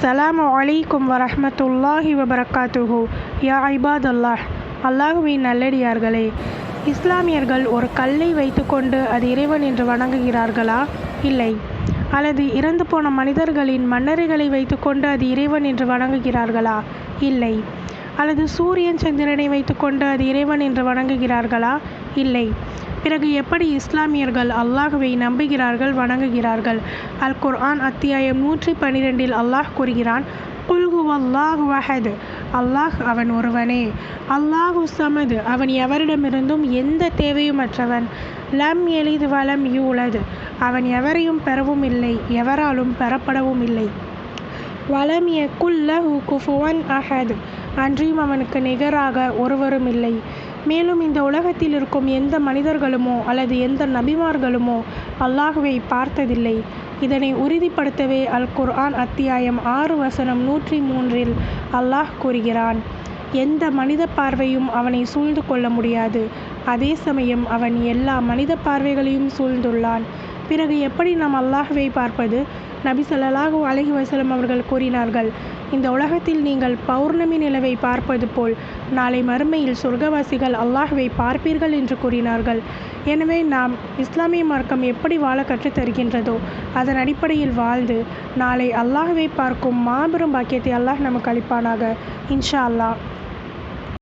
சலாம் அலைக்கும் வரமத்துல்லாஹி வபரகாத்துஹு யா ஐபாத் அல்லாஹ் அல்லாஹுவின் நல்லடியார்களே இஸ்லாமியர்கள் ஒரு கல்லை வைத்துக்கொண்டு அது இறைவன் என்று வணங்குகிறார்களா? இல்லை. அல்லது இறந்து போன மனிதர்களின் மன்னர்களை வைத்துக்கொண்டு அது இறைவன் என்று வணங்குகிறார்களா? இல்லை. அல்லது சூரியன் சந்திரனை வைத்துக்கொண்டு அது இறைவன் என்று வணங்குகிறார்களா? இல்லை. பிறகு எப்படி இஸ்லாமியர்கள் அல்லாஹுவை நம்புகிறார்கள் வணங்குகிறார்கள்? அல் குர்ஆன் அத்தியாயம் நூற்றி பன்னிரெண்டில் அல்லாஹ் கூறுகிறான் குல்கு அல்லாஹ் வஹது. அல்லாஹ் அவன் ஒருவனே. அல்லாஹு சமது அவன் எவரிடமிருந்தும் எந்த தேவையுமற்றவன்? லம் எளிது வலம் யூலது. அவன் எவரையும் பெறவும் இல்லை எவராலும் பெறப்படவும் இல்லை. வலம் யக்குல்லஹு குஃபுவன் அஹது. அன்றியும் அவனுக்கு நிகராக ஒருவரும் இல்லை. மேலும் இந்த உலகத்தில் இருக்கும் எந்த மனிதர்களுமோ அல்லது எந்த நபிமார்களுமோ அல்லாஹுவை பார்த்ததில்லை. இதனை உறுதிப்படுத்தவே அல் குர்ஆன் அத்தியாயம் ஆறு வசனம் நூற்றி மூன்றில் அல்லாஹ் கூறுகிறான் எந்த மனித பார்வையும் அவனை சூழ்ந்து கொள்ள முடியாது. அதே சமயம் அவன் எல்லா மனித பார்வைகளையும் சூழ்ந்துள்ளான். பிறகு எப்படி நாம் அல்லாஹுவை பார்ப்பது? நபி ஸல்லல்லாஹு அலஹி வசலம் அவர்கள் கூறினார்கள் இந்த உலகத்தில் நீங்கள் பௌர்ணமி நிலவை பார்ப்பது போல் நாளை மறுமையில் சொர்க்கவாசிகள் அல்லாஹுவை பார்ப்பீர்கள் என்று கூறினார்கள். எனவே நாம் இஸ்லாமிய மார்க்கம் எப்படி வாழ கற்றுத்தருகின்றதோ அதன் அடிப்படையில் வாழ்ந்து நாளை அல்லாஹுவை பார்க்கும் மாபெரும் பாக்கியத்தை அல்லாஹ் நமக்கு அளிப்பானாக. இன்ஷா அல்லாஹ்.